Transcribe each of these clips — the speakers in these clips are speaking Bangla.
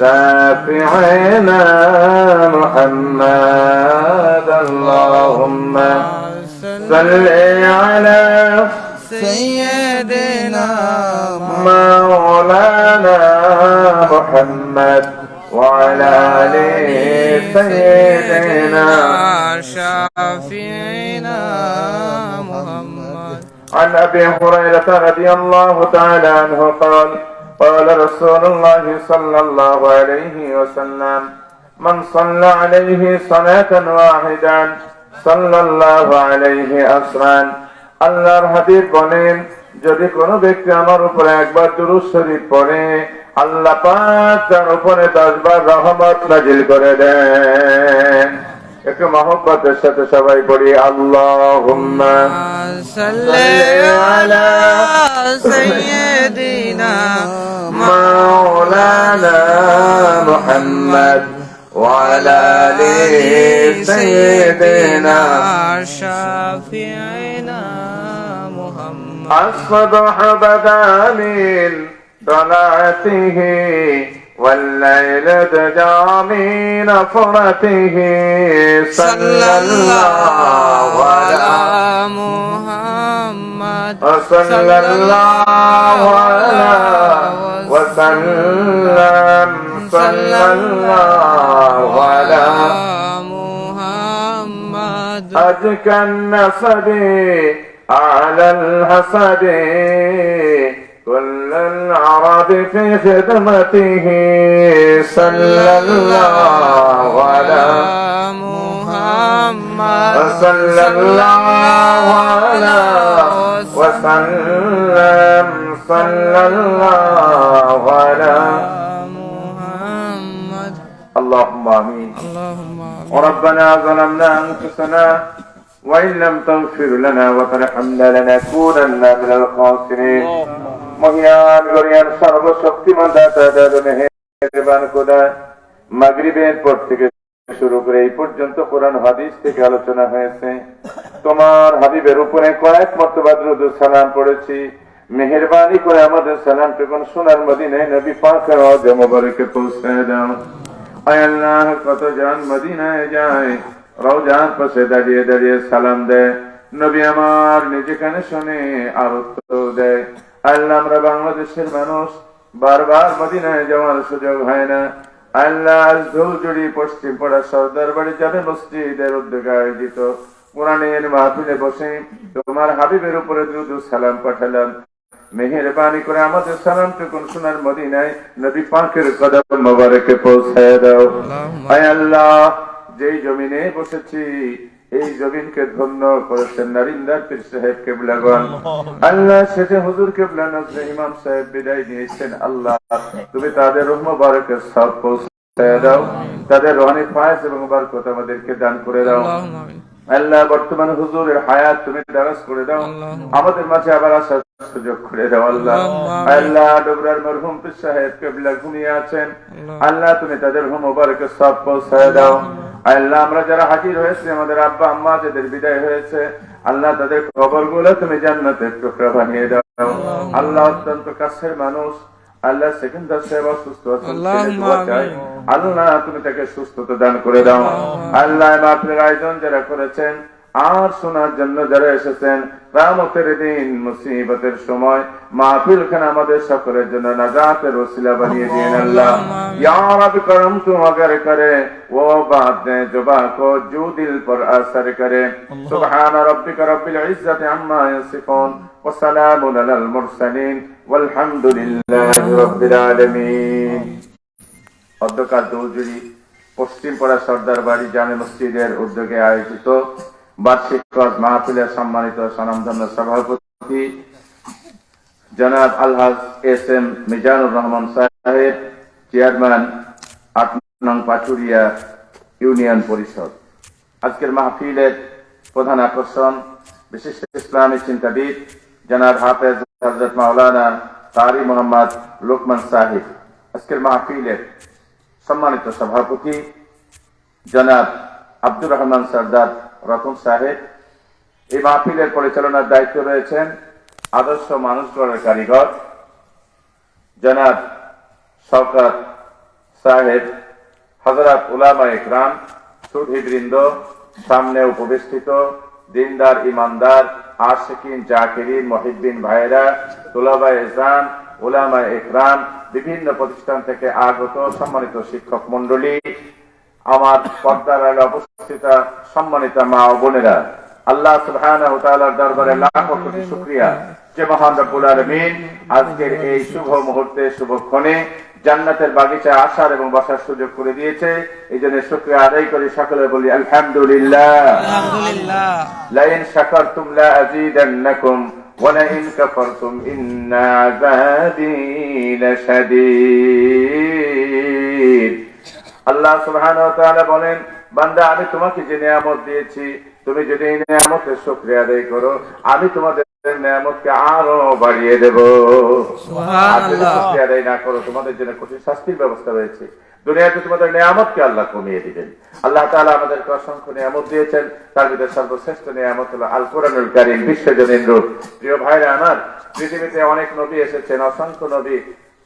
شافعنا محمد اللهم صل على سيدنا مولانا محمد وعلى آل سيدنا شافعنا محمد. عن أبي هريرة رضي الله تعالى عنه قال قال رسول الله صلى الله عليه وسلم من صلى عليه صلاه واحدا صلى الله عليه আসরান আল্লাহর হাবিব বলেন যদি কোনো ব্যক্তি আমার উপরে একবার দুরূদ শরীফ পড়ে আল্লাহ পাক তার উপরে দশবার রহমত নাজিল করে দেন একটু মহব্বতের সাথে সবাই পড়ি আল্লাহুম্মা صل على سيدنا مولانا محمد وعلى آل سيدنا شافعنا محمد الصبح بدا من طلعته والليل دجى من نفرته صلى الله على محمد. وصلى الله على وسلم. صلى الله على محمد. أزكى النسب على الحسد. كل العرب في خدمته صلى الله على محمد وصلى الله على وسلم صلى الله على محمد. اللهم آمين. اللهم وربنا ظلمنا أنفسنا وإن لم تغفر لنا وترحمنا لنكونن من الخاسرين. মহিয়ান গরিয়ান সর্বশক্তিমান দাতা মেহেরবান খোদা। মাগরিবের পর থেকে শুরু করে এই পর্যন্ত কোরআন হাদিস থেকে আলোচনা হয়েছে। তোমার হাবিবের উপরে কয়েক মর্তবা দ্রুদ সালাম পড়েছি। মেহেরবানি করে আমাদের সালাম টুকুন সোনার মদিনায় নবী পাখের অজমবরকে পৌঁছে দাও। আল্লাহ, কত জন মদিনায় যায়। রওজার পাশে দাঁড়িয়ে দাঁড়িয়ে সালাম দেয় নবী আমার নিজে কানে শোনে আর দেয় আল্লাহ আমরা বাংলাদেশের মানুষ বারবার মদিনায় যাওয়ার সুযোগ হয় না। আল্লাহ ধৌজুড়ি পশ্চিম পাড়া সর্দার বাড়ি যাবে মসজিদের উদ্যোগে আয়োজিত কোরআনের মাহফিলে বসে তোমার হাবিবের উপরে দ্রুত সালাম পাঠালাম। মেহেরবানি করে আমাদের সালাম টুকুন সোনার মদিনায় নবী পাকের কদম মোবারকে পৌঁছায় দাও। আয় আল্লাহ যেই জমিনে বসেছি এই জমিনকে ধন্য করেছেন নারিন্দার পীর সাহেব কেবলাগন আল্লাহ সেজে হুজুর কেবলা নজরে ইমাম সাহেব বিদায় নিয়েছেন। আল্লাহ তুমি তাদের রহমবারকে সব পৌঁছায় দাও। তাদের রহনি ফায়স এবং বারকত আমাদেরকে দান করে দাও। আল্লাহ বর্তমান হুজুরের হায়াত তুমি দারাজ করে দাও। আমাদের মাঝে আবার আসার সুযোগ করে দাও আল্লাহ। আল্লাহ ডোবরার মরহুম পীর সাহেব কেবলা ঘুমিয়ে আছেন। আল্লাহ তুমি তাদের রহম বারকে সব পৌঁছায় দাও। আল্লাহ আমরা যারা হাজির হয়েছে আমাদের আব্বা আম্মা যাদের বিদায় হয়েছে আল্লাহ তাদের কবরগুলো তুমি জান্নাতের টুকরা বানিয়ে দাও। আল্লাহ অত্যন্ত কাছের মানুষ। আল্লাহ সেকেন্দার সাহেব অসুস্থ আল্লাহ তুমি তাকে সুস্থতা দান করে দাও। আল্লাহ আপনার আয়োজন যারা করেছেন আর শোনার জন্য যারা এসেছেন রামতের দিন মুসিবতের সময় মাহফিল খান আমাদের সকলের জন্য নাজাতের ওসিলা বানিয়ে দিন আল্লাহ। করম তু করে ও বাদ দে জবা কো জু দিল পর আসার করে। সুবহান রব্বিল ইজ্জাতি আম্মা ইয়াসিফুন ওয়া আলাল মুরসালিন আলামিন। দৌজুরি পশ্চিম পাড়া সর্দার বাড়ি জামে মসজিদের উদ্যোগে আয়োজিত বার্ষিক ওয়াজ মাহফিলের সম্মানিত সনামধন্য সভাপতি জনাব আলহাজ এস এম মিজানুর রহমান সাহেব চেয়ারম্যান আট নং পাচুরিয়া ইউনিয়ন পরিষদ আজকের মাহফিলের প্রধান আকর্ষণ বিশিষ্ট ইসলামী চিন্তাবিদ জনাব হাফেজ হজরত মাওলানা তারি মোহাম্মদ লোকমান সাহিব আজকের মাহফিলের সম্মানিত সভাপতি জনাব আব্দুর রহমান সর্দার রতন সাহেব, এই মাহফিলের পরিচালনার দায়িত্ব রয়েছেন আদর্শ মানুষ গড়ের কারিগর, জনাব শওকত সাহেব হজরত উলামা ইকরাম, সুধীবৃন্দ, সামনে উপবিষ্টিত, দিনদার ইমানদার, আশিকিন জাকিরিন মহিদ্দিন ভাইরা তুলাবা ইজান উলামা ইকরাম, বিভিন্ন প্রতিষ্ঠান থেকে আগত সম্মানিত শিক্ষক মন্ডলী আমার পর্দার আড়ে অবস্থিত সম্মানিত মা ও বোনেরা আল্লাহ সুবহানাহু ওয়া তাআলার দরবারে লাখো কোটি শুকরিয়া যে মহান রব্বুল আলামিন আজকের এই শুভ মুহূর্তে শুভক্ষণে জান্নাতের বাগিচা আসার এবং বসার সুযোগ করে দিয়েছে এই জন্য শুকরিয়া আদায় করে সকলে বলি আলহামদুলিল্লাহ আলহামদুলিল্লাহ لئن شكرتم لأزيدنكم ولئن كفرتم إن عذابي لشديد আল্লাহ সুবহানাহু বলেন বান্দা আমি তোমাকে যে নিয়ামত দিয়েছি তুমি যদি এই নিয়ামতের শুকরিয়া আদায় করো আমি তোমাদের নিয়ামতকে আরও বাড়িয়ে দেব। শুকরিয়া আদায় না করো তোমাদের জন্য কঠিন শাস্তির ব্যবস্থা রয়েছে। দুনিয়াতে তোমাদের নিয়ামতকে আল্লাহ কমিয়ে দিবেন। আল্লাহ তাআলা আমাদেরকে অসংখ্য নিয়ামত দিয়েছেন। তার ভিতরে সর্বশ্রেষ্ঠ নিয়ামত হলো আল কোরআনুল কারীম বিশ্বজনীন রূপ। প্রিয় ভাইরা আমার পৃথিবীতে অনেক নবী এসেছেন অসংখ্য নবী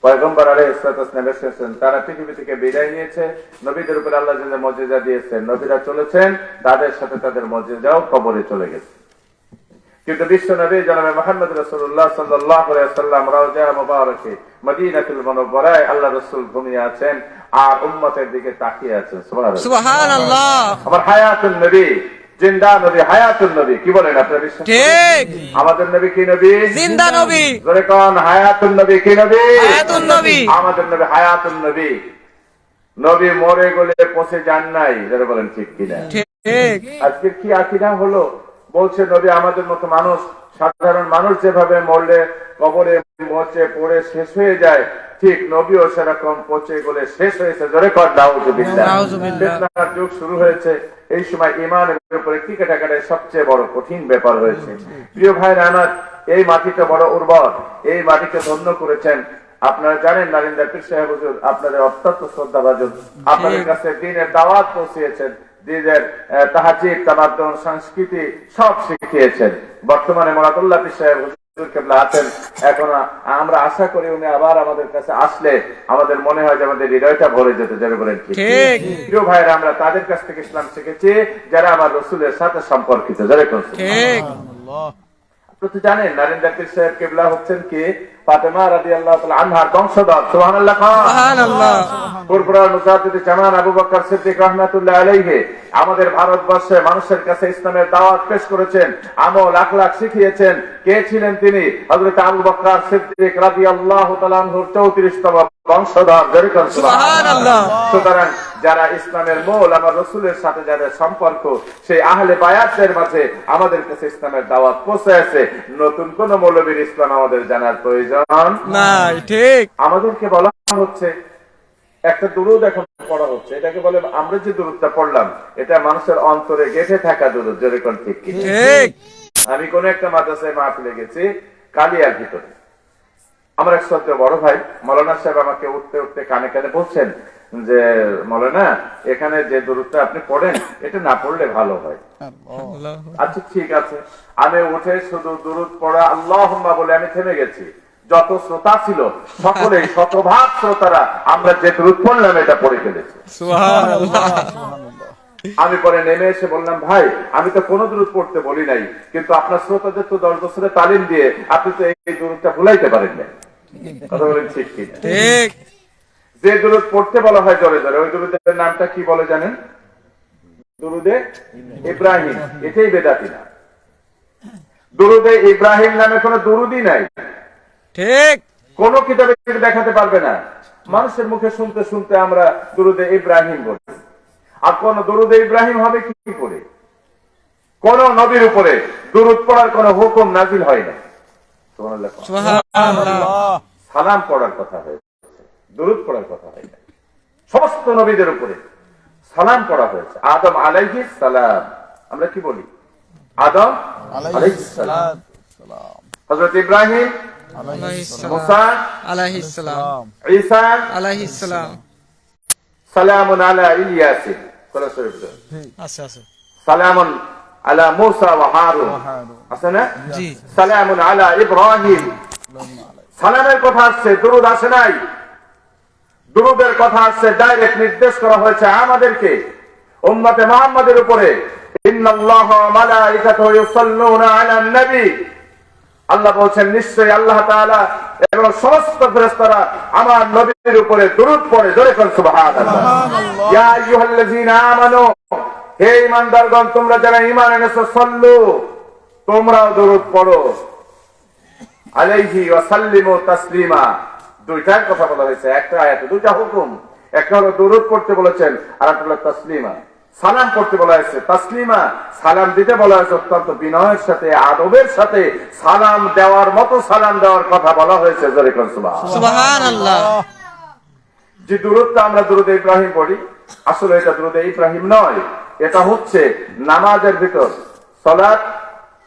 পয়গম্বর আলাইহিস সালাম এসেছেন। তারা পৃথিবী থেকে বিদায় নিয়েছে। নবীদের উপর আল্লাহ যে মর্যাদা দিয়েছেন নবীরা চলেছেন তাদের সাথে তাদের মর্যাদাও কবরে চলে গেছে। কিন্তু বিশ্ব নবী জনাবে মোহাম্মদ আলাইহি সাল্লাম রওজা মুবারকে মদিনাতুল মুনাওয়ারায় আল্লাহ রাসূল ঘুমিয়ে আছেন আর উম্মতের দিকে তাকিয়ে আছেন। সুবহানাল্লাহ। আমার হায়াতুল নবী জিন্দা নবী হায়াতুল নবী কি বলেন আপনারা বিশ্বাস? ঠিক। আমাদের নবী কি নবী? জিন্দা নবী। কোন হায়াতুল নবী কি নবী? হায়াতুন নবী। আমাদের নবী হায়াতুল নবী। নবী মরে গলে পচে যান নাই যারা বলেন ঠিক কিনা? ঠিক। আজকে কি আকিদা হলো? বলছে নবী আমাদের মতো মানুষ সাধারণ মানুষ যেভাবে মরলে কবরে মচে পড়ে শেষ হয়ে যায় ঠিক নবীও সেরকম পচে গলে শেষ হয়েছে। জোরে কর নাউজুবিল্লাহ। যুগ শুরু হয়েছে। এই সময় ইমানের উপরে কি কাটাকাটায় সবচেয়ে বড় কঠিন ব্যাপার হয়েছে। প্রিয় ভাইরা আমার এই মাটিটা বড় উর্বর এই মাটিকে ধন্য করেছেন। আপনারা জানেন নারিন্দা পীর সাহেব হুজুর আপনাদের অত্যন্ত শ্রদ্ধা ভাজন আপনাদের কাছে দিনের দাওয়াত পৌঁছিয়েছেন দিনের তাহাজিব তামাদ্দন সংস্কৃতি সব শিখিয়েছেন। বর্তমানে মরাতুল্লাহ পীর সাহেব আছেন এখন আমরা আশা করি উনি আবার আমাদের কাছে আসলে আমাদের মনে হয় যে আমাদের হৃদয়টা ভরে যেতে যাবে বলেন ঠিক ঠিক। প্রিয় ভাইরা আমরা তাদের কাছ থেকে ইসলাম শিখেছি যারা আমার রসুলের সাথে সম্পর্কিত। যারা ঠিক। আপনি তো জানেন নারিন্দা পীর সাহেব কেবলা হচ্ছেন কি? ফাতেমা রাদিয়াল্লাহু তাআলা আনহার বংশধর সুবহানাল্লাহ সুবহানাল্লাহ। পুরপুরার মুজাদ্দিদ জামান আবু বকর সিদ্দিক রাহমাতুল্লাহ আলাইহি আমাদের ভারতবর্ষে মানুষের কাছে ইসলামের দাওয়াত পেশ করেছেন আমল আখলাক শিখিয়েছেন। কে ছিলেন তিনি? হযরত আবু বকর সিদ্দিক রাদিয়াল্লাহু তাআলা আনহুর 34 বংশধর সুবহানাল্লাহ। সুতরাং যারা ইসলামের মূল আমার রসুলের সাথে যাদের সম্পর্ক সেই আহলে বায়াতদের মাঝে আমাদের কাছে ইসলামের দাওয়াত পৌঁছে আছে। নতুন কোন মৌলবীর ইসলাম আমাদের জানার প্রয়োজন নাই ঠিক। আমাদেরকে বলা হচ্ছে একটা দুরুদ এখন পড়া হচ্ছে। এটাকে বলে আমরা যে দুরুদটা পড়লাম এটা মানুষের অন্তরে গেঁথে থাকা দুরুদ যেরকম ঠিক ঠিক। আমি কোন একটা মাদ্রাসায় মাহফিলে গেছি কালিয়ার ভিতরে। আমার এক সত্য বড় ভাই মৌলানা সাহেব আমাকে উঠতে উঠতে কানে কানে বলছেন যে মৌলানা এখানে যে দূরত্ব আপনি পড়েন এটা না পড়লে ভালো হয়। আচ্ছা ঠিক আছে। আমি উঠে শুধু দূরত পড়া আল্লাহ বলে আমি থেমে গেছি। যত শ্রোতা ছিল সকলে শতভাগ শ্রোতারা আমরা যে দূরত পড়লাম এটা পড়ে ফেলেছি। আমি পরে নেমে এসে বললাম ভাই আমি তো কোনো দূরত পড়তে বলি নাই কিন্তু আপনার শ্রোতাদের তো দশ বছরের তালিম দিয়ে আপনি তো এই দূরতটা ভুলাইতে পারেন না কথা বলেন ঠিক ঠিক। যে দূরত পড়তে বলা হয় জোরে জোরে ওই দূরতের নামটা কি বলে জানেন? দুরুদে ইব্রাহিম এটাই বেদাতি না দুরুদে ইব্রাহিম নামে কোনো দুরুদি নাই। ঠিক। কোন কিতাবে দেখাতে পারবে না। মানুষের মুখে শুনতে শুনতে আমরা দুরুদে ইব্রাহিম বলি। আর কোন দুরুদে ইব্রাহিম হবে কি করে? কোন নবীর উপরে দুরুদ পড়ার কোন হুকুম নাজিল হয় না। সুবহানাল্লাহ। সুবহানাল্লাহ। সালাম পড়ার কথা হয়েছে দুরুদ পড়ার কথা হয় না সমস্ত নবীদের উপরে সালাম পড়া হয়েছে। আদম আলাইহিস সালাম। আমরা কি বলি? আদম আলাইহিস সালাম। হযরত ইব্রাহিম মুসা? আলাইহিস ঈসা? আলাইহিস সালামুন আলা ইলিয়াসিন। কোরআন শরীফে আছে আছে। সালামুন আলা মুসা ওয়া হারুন। আছে না? জি। সালামুন আলা ইব্রাহিম। সালামের কথা আসছে দুরুদ আসে নাই। দুরুদের কথা আসছে ডাইরেক্ট নির্দেশ করা হয়েছে আমাদেরকে। উম্মতে মুহাম্মাদের উপরে। ইন্নাল্লাহ ওয়া মালাইকাতুহু ইউসাল্লুনা আলান নবী আল্লাহ বলছেন নিশ্চয়ই আল্লাহ তাআলা এবং সমস্ত ফেরেশতারা আমার নবীর উপরে দরুদ পড়ে জোরে কোন সুবহানাল্লাহ। ইয়া আইয়ুহাল্লাযীনা আমানু হে ঈমানদারগণ তোমরা যারা ঈমান এনেছো সাল্লু তোমরাও দরুদ পড়ো। আলাইহি ওয়া সাল্লিমু তাসলিমা। দুইটার কথা বলা হয়েছে একটা আয়াতে দুইটা হুকুম। একটা হলো দরুদ পড়তে বলেছেন আর একটা হলো তাসলিমা। সালাম করতে বলা হয়েছে তাসলিমা সালাম দিতে বলা হয়েছে অত্যন্ত বিনয়ের সাথে আদবের সাথে সালাম দেওয়ার মতো সালাম দেওয়ার কথা বলা হয়েছে যে দূরত্ব আমরা দুরুদে ইব্রাহিম পড়ি আসলে এটা দুরুদে ইব্রাহিম নয় এটা হচ্ছে নামাজের ভিতর সলাৎ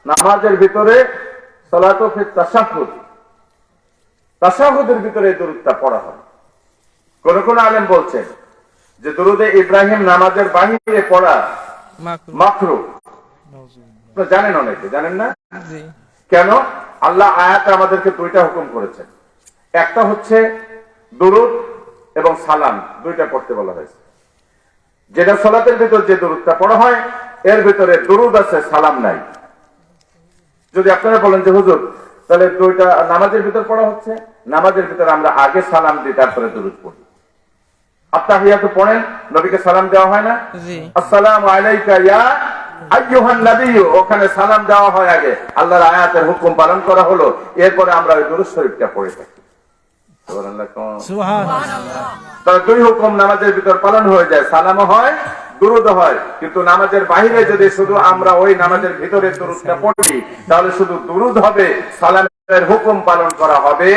নামাজের ভিতরে সলাত তাসাহুদ তাসাহুদের ভিতরে দূরত্বটা পড়া হয়। কোন কোন আলেম বলছেন যে দুরুদে ইব্রাহিম নামাজের বাহিরে পড়া মাকরু। জানেন অনেকে জানেন না? কেন? আল্লাহ আয়াত আমাদেরকে দুইটা হুকুম করেছেন একটা হচ্ছে দরুদ এবং সালাম দুইটা পড়তে বলা হয়েছে। যেটা সলাতের ভিতর যে দুরুদটা পড়া হয় এর ভিতরে দরুদ আছে সালাম নাই। যদি আপনারা বলেন যে হুজুর তাহলে দুইটা নামাজের ভিতর পড়া হচ্ছে নামাজের ভিতরে আমরা আগে সালাম দিই তারপরে দুরুদ পড়ি। আপনার পড়েন নবীকে সালাম দেওয়া হয় না। আসসালামু আলাইকা ইয়া আইয়ুহান নাবিয়্যু ওখানে সালাম দেওয়া হয় আগে। আল্লাহর আয়াতের হুকুম পালন করা হলো এরপরে আমরা ওই দুরূদ শরীফটা পড়ে থাকি। তাহলে দুই হুকুম নামাজের ভিতর পালন হয়ে যায়। সালামও হয় দুরুদ হয়। কিন্তু নামাজের বাইরে যদি শুধু আমরা ওই নামাজের ভিতরে দুরুদটা পড়ি তাহলে শুধু দুরুদ হবে সালামের হুকুম পালন করা হবে।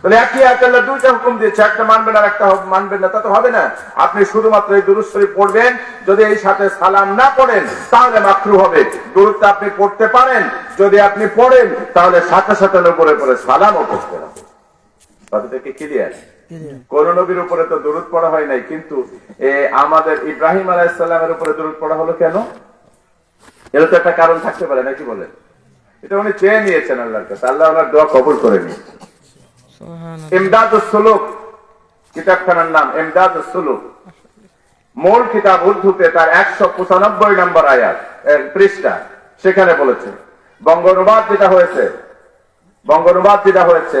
তাহলে একই আয়াতাল্লাহ দুইটা হুকুম দিয়েছে একটা মানবেন আর একটা মানবেন না তা তো হবে না। আপনি শুধুমাত্র এই দুরুদ শরীফ পড়বেন যদি এই সাথে সালাম না পড়েন তাহলে মাকরু হবে। দুরুদটা আপনি পড়তে পারেন যদি আপনি পড়েন তাহলে সাথে সাথে উপরে পরে সালামও পড়তে হবে। কথাটা কি ক্লিয়ার কোন নবীর উপরে তো দরুদ পড়া হয় নাই কিন্তু এ আমাদের ইব্রাহিম আলাইসাল্লামের উপরে দরুদ পড়া হলো কেন? এর তো একটা কারণ থাকতে পারে নাকি বলেন? এটা উনি চেয়ে নিয়েছেন আল্লাহর কাছে। আল্লাহ ওনার দোয়া কবুল করে নিয়েছে সুবহানাল্লাহ। সুলুক, কিতাবখানার নাম ইমদাদ সুলুক। মূল কিতাব উর্দুতে তার একশো পঁচানব্বই নম্বর আয়াত পৃষ্ঠা, সেখানে বলেছে বঙ্গ যেটা হয়েছে বঙ্গ অনুবাদ যেটা হয়েছে,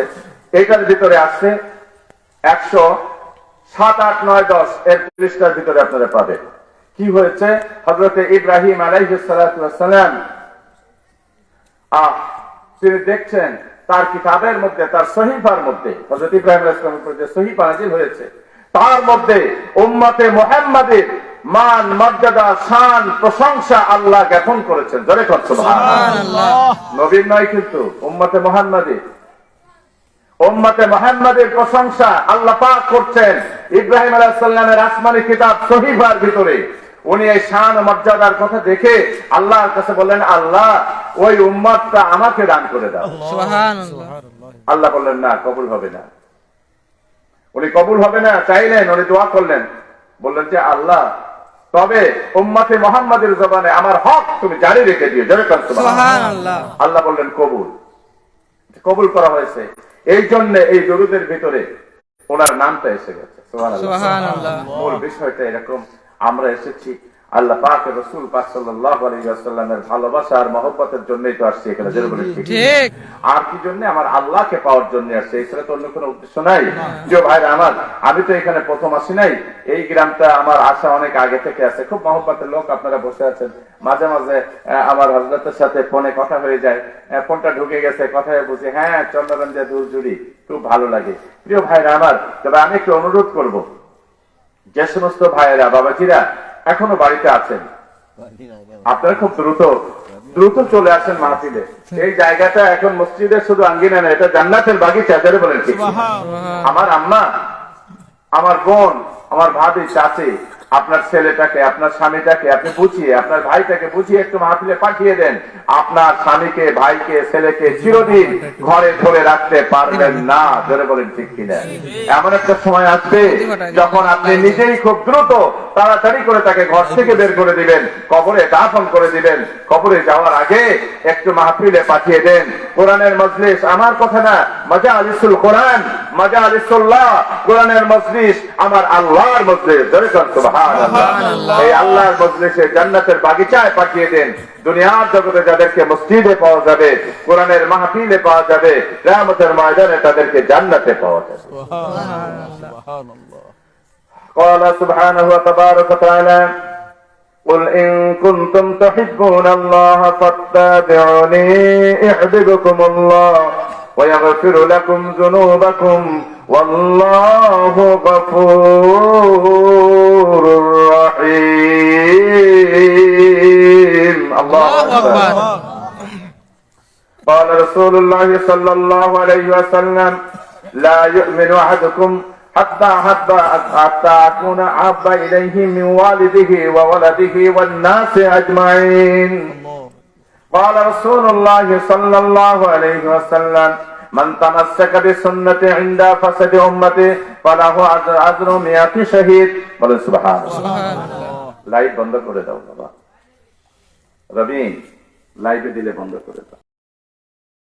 এটার ভিতরে আসছে একশো সাত, আট, নয়, দশ, এর পৃষ্ঠার ভিতরে আপনারা পাবেন। কি হয়েছে? হজরতে ইব্রাহিম আলাইসালাম আহ, তিনি দেখছেন তার কিতাবের মধ্যে তার সহিফার মধ্যে হজরত ইব্রাহিম আলাইহিস উপর যে সহিফা নাজিল হয়েছে তার মধ্যে উম্মতে মোহাম্মদের মান মর্যাদা শান প্রশংসা আল্লাহ জ্ঞাপন করেছেন। জোরে করছ সুবহানাল্লাহ। নবীন নয় কিন্তু উম্মতে মোহাম্মদের। উম্মতে মোহাম্মদের প্রশংসা আল্লাহ পাক করছেন ইব্রাহিম আলাইসাল্লামের আসমানি কিতাব সহিফার ভিতরে। উনি এই শান মর্যাদার কথা দেখে আল্লাহর কাছে বললেন আল্লাহ ওই উম্মতটা আমাকে দান করে দাও। আল্লাহ। বললেন না কবুল হবে না। উনি কবুল হবে না চাইলেন উনি দোয়া করলেন। বললেন যে আল্লাহ তবে উম্মতে মোহাম্মদের জবানে আমার হক তুমি জারি রেখে দিও। জোরে আল্লাহ বললেন কবুল। কবুল করা হয়েছে। এই জন্য এই দরুদের ভিতরে ওনার নামটা এসে গেছে। সুবহানাল্লাহ। সুবহানাল্লাহ। মূল বিষয়টা এরকম। আমরা এসেছি আল্লাহ পাক রসুল পাক আলাইহি ভালোবাসা আর মহব্বতের জন্যই তো আসছি এখানে আর কি জন্য? আমার আল্লাহকে পাওয়ার জন্য আসছে এছাড়া তো অন্য কোনো উদ্দেশ্য নাই। যে ভাইরা আমার আমি তো এখানে প্রথম আসি নাই। এই গ্রামটা আমার আশা অনেক আগে থেকে আছে। খুব মহব্বতের লোক আপনারা বসে আছেন। মাঝে মাঝে আমার হজরতের সাথে ফোনে কথা হয়ে যায়। ফোনটা ঢুকে গেছে কথায় বুঝি হ্যাঁ চন্দ্রগঞ্জে দূর জুড়ি খুব ভালো লাগে। প্রিয় ভাইরা আমার তবে আমি একটু অনুরোধ করব যে সমস্ত ভাইয়েরা বাবাজিরা এখনও বাড়িতে আছেন। আপনারা খুব দ্রুত দ্রুত চলে আসেন মাহফিলে। এই জায়গাটা এখন মসজিদের শুধু আঙ্গিনা না এটা জান্নাতের বাগিচা যারা বলেন আমার আম্মা আমার বোন আমার ভাবি চাচি আপনার ছেলেটাকে, আপনার স্বামীটাকে আপনি বুঝিয়ে, আপনার ভাইটাকে বুঝিয়ে একটু মাহফিলে পাঠিয়ে দেন। আপনার স্বামীকে, ভাইকে, ছেলেকে চিরদিন ঘরে ধরে রাখতে পারবেন না। ধরে বলেন ঠিক কিনা? এমন একটা সময় আসবে যখন আপনি নিজেই খুব দ্রুত তাড়াতাড়ি করে তাকে ঘর থেকে বের করে দিবেন, কবরে দাফন করে দিবেন। কবরে যাওয়ার আগে একটু মাহফিলে পাঠিয়ে দেন। কোরআনের মজলিস আমার কথা না মজা আলিসুল কোরআন মজা আলিসুল্লাহ কোরআনের মজলিস আমার আল্লাহর মজলিস ধরে কর। এই আল্লাহর মজলিসে জান্নাতের বাগিচায় পাঠিয়ে দেন দুনিয়ার জগতে যাদেরকে মসজিদে পাওয়া যাবে কোরআনের মাহফিলে পাওয়া যাবে রাহমতের ময়দানে তাদেরকে জান্নাতে পাওয়া যাবে قال سبحانه وتبارك وتعالى قل إن كنتم تحبون الله فاتبعوني يحببكم الله ويغفر لكم ذنوبكم والله غفور رحيم. الله أكبر. قال رسول الله صلى الله عليه وسلم لا يؤمن أحدكم حتى حتى حتى أكون أحب إليه من والده وولده والناس أجمعين. قال رسول الله صلى الله عليه وسلم من تمسك بسنة عند فسد أمته فله أجر أجر مئة شهيد বলেন সুবহান লাইট বন্ধ করে দাও বাবা রবিন লাইটে দিলে বন্ধ করে দাও